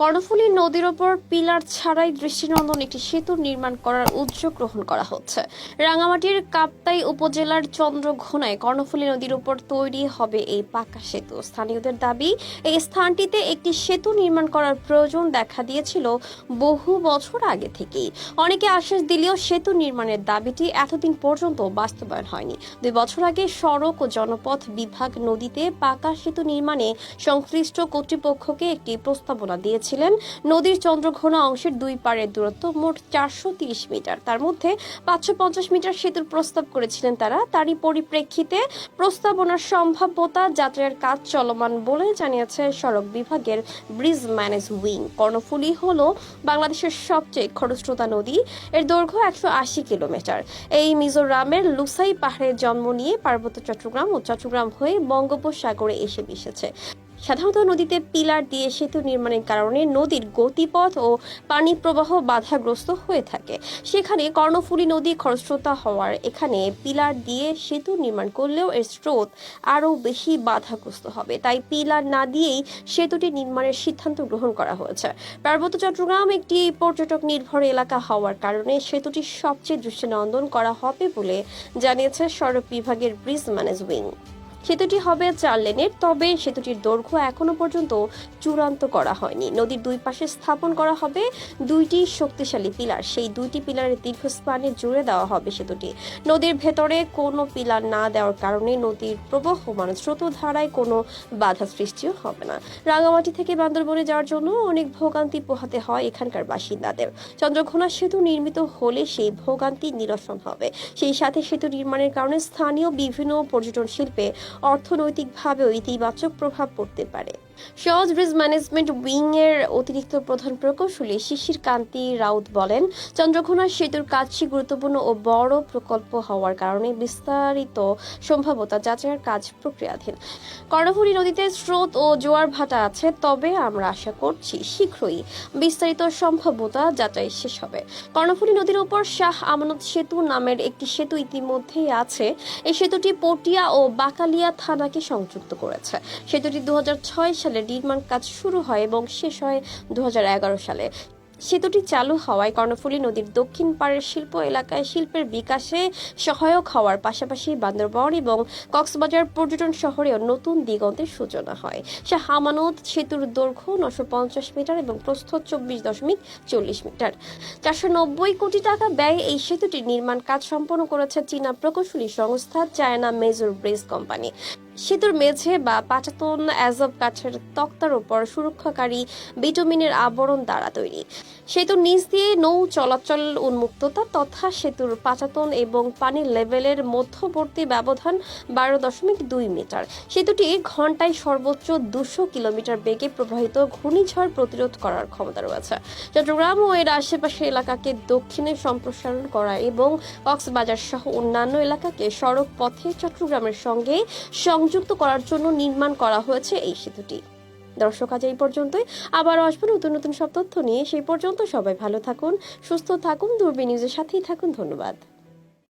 কর্ণফুলী নদীর ওপর পিলার ছাড়াই দৃষ্টিনন্দন একটি সেতু নির্মাণ করার উদ্যোগ গ্রহণ করা হচ্ছে। রাঙামাটির কাপ্তাই উপজেলার চন্দ্রঘোনায় কর্ণফুলী নদীর উপর তৈরি হবে এই পাকা সেতু। স্থানীয়দের দাবি, এই স্থানটিতে একটি সেতু নির্মাণ করার প্রয়োজন দেখা দিয়েছিল বহু বছর আগে থেকেই। অনেকে আশ্বাস দিলেও সেতু নির্মাণের দাবিটি এতদিন পর্যন্ত বাস্তবায়ন হয়নি। দুই বছর আগে সড়ক ও জনপথ বিভাগ নদীতে পাকা সেতু নির্মাণে সংশ্লিষ্ট কর্তৃপক্ষকে একটি প্রস্তাবনা দিয়েছিলেন নদীর চন্দ্রঘোনা অংশের দুই পাড়ের দূরত্ব মোট চারশো মিটার। তার মধ্যে পাঁচশো পঞ্চাশ মিটার সেতুর প্রস্তাব করেছিলেন তারা। তারই পরিপ্রেক্ষিতে প্রস্তাবনার সম্ভাব্যতা, যাত্রার কাজ চলমান বলে জানিয়েছে সড়ক বিভাগের ব্রিজ ম্যানেজ উইং। কর্ণফুলী হল বাংলাদেশের সবচেয়ে খরস্রোতা নদী। এর দৈর্ঘ্য একশো আশি কিলোমিটার। এই মিজোরামের লুসাই পাহাড়ে জন্ম নিয়ে পার্বত্য চট্টগ্রাম ও চট্টগ্রাম হয়ে বঙ্গোপসাগরে এসে মিশেছে। সাধারণত নদীতে পিলার দিয়ে সেতু নির্মাণের কারণে নদীর গতিপথ ও পানি প্রবাহ বাধাগ্রস্ত হয়ে থাকে। সেখানে কর্ণফুলী নদী খরস্রোতা হওয়ার এখানে পিলার দিয়ে সেতু নির্মাণ করলেও এর স্রোত আরও বেশি বাধাগ্রস্ত হবে। তাই পিলার না দিয়েই সেতুটি নির্মাণের সিদ্ধান্ত গ্রহণ করা হয়েছে। পার্বত্য চট্টগ্রাম একটি পর্যটক নির্ভর এলাকা হওয়ার কারণে সেতুটি সবচেয়ে দৃষ্টিনন্দন করা হবে বলে জানিয়েছে সড়ক বিভাগের ব্রিজ ম্যানেজ উইং সেতুটি হবে চার লেনের, তবে সেতুটির দৈর্ঘ্য এখনও পর্যন্ত চূড়ান্ত করা হয়নি। নদীর দুই পাশে স্থাপন করা হবে দুইটি শক্তিশালী পিলার। সেই দুইটি পিলারের দীর্ঘস্পানে জুড়ে দেওয়া হবে সেতুটি। নদীর ভেতরে কোনো পিলার না দেওয়ার কারণে নদীর প্রবহমান স্রোতধারায় কোনো বাধা সৃষ্টিও হবে না। রাঙামাটি থেকে বান্দরবনে যাওয়ার জন্য অনেক ভোগান্তি পোহাতে হয় এখানকার বাসিন্দাদের। চন্দ্রঘোনা সেতু নির্মিত হলে সেই ভোগান্তি নিরসন হবে। সেই সাথে সেতু নির্মাণের কারণে স্থানীয় বিভিন্ন পর্যটন শিল্পে অর্থনৈতিকভাবেও ইতিবাচক প্রভাব পড়তে পারে। সহজ ব্রিজ ম্যানেজমেন্ট উইং এর অতিরিক্ত প্রধান প্রকৌশলী শিশির কান্তি রাউত বলেন, চন্দ্রঘোনা সেতুর কাজটি গুরুত্বপূর্ণ ও বড় প্রকল্প হওয়ার কারণে বিস্তারিত সম্ভাব্যতা যাচাইয়ের কাজ প্রক্রিয়াধীন। কর্ণফুলী নদীতে স্রোত ও জোয়ার ভাটা আছে, তবে আমরা আশা করছি শীঘ্রই বিস্তারিত সম্ভাব্যতা যাচাই শেষ হবে। কর্ণফুলী নদীর উপর শাহ আমানত সেতু নামের একটি সেতু ইতিমধ্যেই আছে। এই সেতুটি পটিয়া ও বাকালিয়া থানাকে সংযুক্ত করেছে। সেতুটি দু হাজার ছয় সালে নির্মাণ কাজ শুরু হয় এবং শেষ হয় দুহাজার এগারো সালে। সেতুটি চালু হওয়ায় কর্ণফুলী নদীর দক্ষিণ পাড়ের শিল্প এলাকায় শিল্পের বিকাশে সহায়ক হওয়ার পাশাপাশি বান্দরবান এবং কক্সবাজার পর্যটন শহরেও নতুন দিগন্তের সূচনা হয়। সে হামানত সেতুর দৈর্ঘ্য নশো পঞ্চাশ মিটার এবং প্রস্থ চব্বিশ দশমিক চল্লিশ মিটার। চারশো নব্বই কোটি টাকা ব্যয়ে এই সেতুটির নির্মাণ কাজ সম্পন্ন করেছে চীনা প্রকৌশলী সংস্থা চায়না মেজর ব্রিজ কোম্পানি। সেতুর মেঝে বা পাটাতন অ্যাজব কাঠের তক্তার ওপর সুরক্ষাকারী বিটমিনের আবরণ দ্বারা তৈরি। সেতুর নিচ দিয়ে নৌ চলাচল উন্মুক্ততা তথা সেতুর পাচাতন এবং পানির লেভেলের মধ্যবর্তী ব্যবধান বারো দশমিক দুই মিটার। সেতুটি ঘন্টায় সর্বোচ্চ দুশো কিলোমিটার বেগে প্রবাহিত ঘূর্ণিঝড় প্রতিরোধ করার ক্ষমতা রয়েছে। চট্টগ্রাম ও এর আশেপাশের এলাকাকে দক্ষিণে সম্প্রসারণ করা এবং কক্সবাজার সহ অন্যান্য এলাকাকে সড়ক পথে চট্টগ্রামের সঙ্গে সংযুক্ত করার জন্য নির্মাণ করা হয়েছে এই সেতুটি। দর্শক, আজ এই পর্যন্তই। আবার আসব নতুন নতুন সব তথ্য নিয়ে। সেই পর্যন্ত সবাই ভালো থাকুন, সুস্থ থাকুন, দূরবীন নিউজের সাথেই থাকুন। ধন্যবাদ।